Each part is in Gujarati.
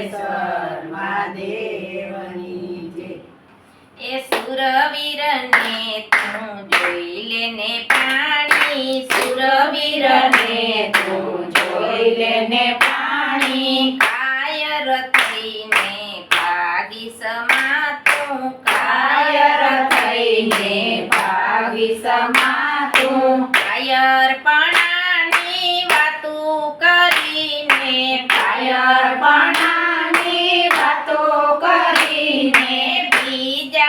પરમેશ્વર મહાદેવની જય. તું જોઈ લેને પાણી સુરવીરને તું જોઈ લેને પાણી કાયર થઈને ભાગી સમા તું કાયર થઈને ભાગી સમા તું કાયર પા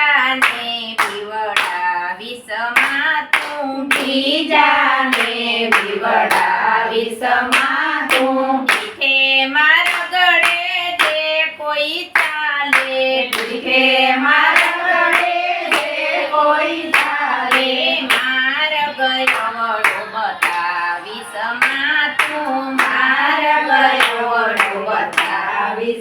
બીજાને પીવડાવી સમા તું બીજાને પીવડાવી સમા તું પીઠે મારા ગળે જે કોઈ ચાલે પીઠે મારા ગળે જે કોઈ ચાલે માર ગયો વડો બતાવી સમા તું માર ગયો વડો બતાવી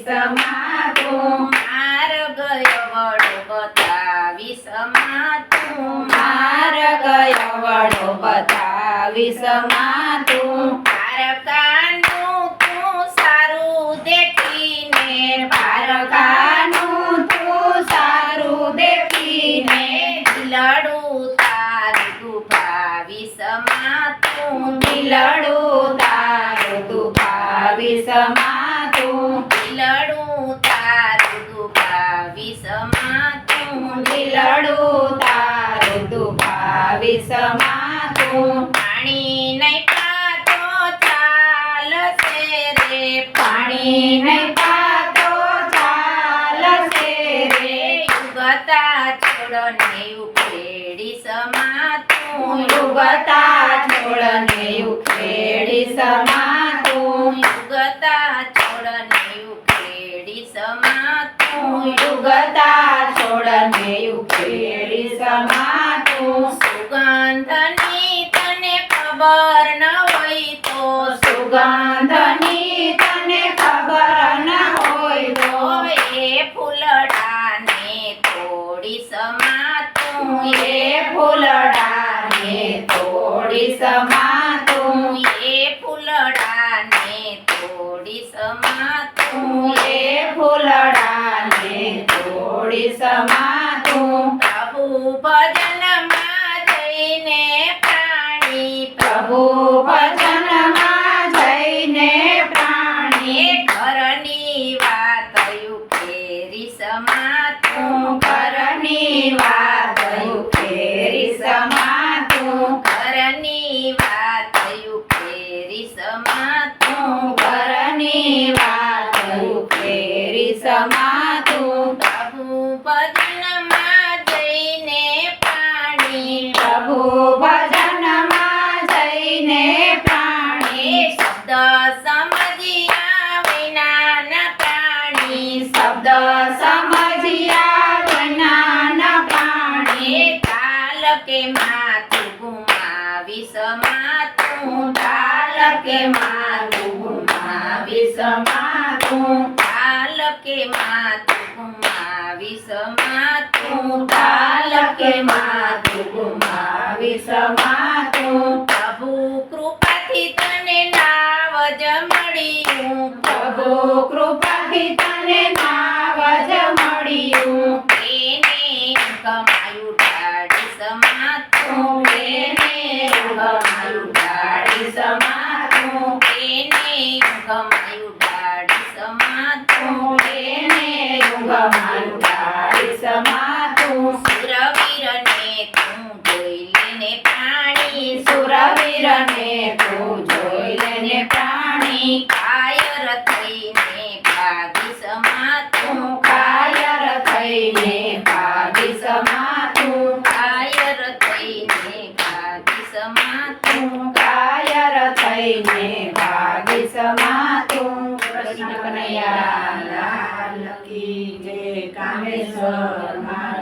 સમા તું પારકાનું તું સારું દેખીને પારકાનું તું સારું દેખીને દિલડું તારું દુભાવી સમા તું દિલડું તારું દુભાવી સમા તું દિલડું તારું દુભાવી સમા તું દિલડું તારું દુભાવી સમા તું પાણી નહીં પાતો ચાલશે રે, પાણી નહીં પાતો ચાલશે રે. યુગતા છોડને ઉખેડી સમા તું યુગતા છોડને ઉખેડી સમા તું યુગતા છોડને ઉખેડી સમા તું યુગતા છોડને ઉખેડી સમા તું સુગંધની તને ખબર ન હોય તો સુગંધની તને ખબર ન હોય તો એ ફૂલડાને થોડી સમા તું એ ફૂલડાને થોડી સમા તું એ ફૂલડાને થોડી સમા તું એ ફૂલડાને થોડી સમા તું પ્રભુ ભજનમાં જઈને પ્રાણી પ્રભુ ભજનમાં જઈને પ્રાણી ઘરની વાત ફેરી સમા તું ઘરની વાત ફેરી સમા તું ઘરની વાત ફેરી સમા તું ઘરની વાત ફેરી સમા તું પ્રભુ ભજનમાં જઈને પાણી પ્રભુ ભજનમાં જઈને પ્રાણી શબ્દ સમજ્યા વિના પ્રાણી શબ્દ સમજ્યા વિનાના પ્રાણી તાલ કે માતું ગુમાવી સમા તું તાલ કે માતું ગુમાવી કાલ કે માતું મા વિષમાતું તું તાલ કે માતું ગુમાવી વિષમાતું પ્રભુ કૃપાથી તને નાવ જ મળ્યું. પ્રભુ કૃપાથી તને નાવ જ મળ્યું એને કમાયું ડાળી સમા તું એને કમાયું ડાળી સમા તું એને કમાયું ડાળી સમા તું કમાયું તું જોઈ લેને સુરવીરને તું જોઈ લેને પ્રાણી કાયર થઈને ભાગી સમા તું કાયર થઈને ભાગી સમા તું કાયર થઈને ભાગી સમા તું કાયર થઈને ભાગી સમાતું કૃષ્ણ કનૈયા કી જય કામેશ્વર મહારાજ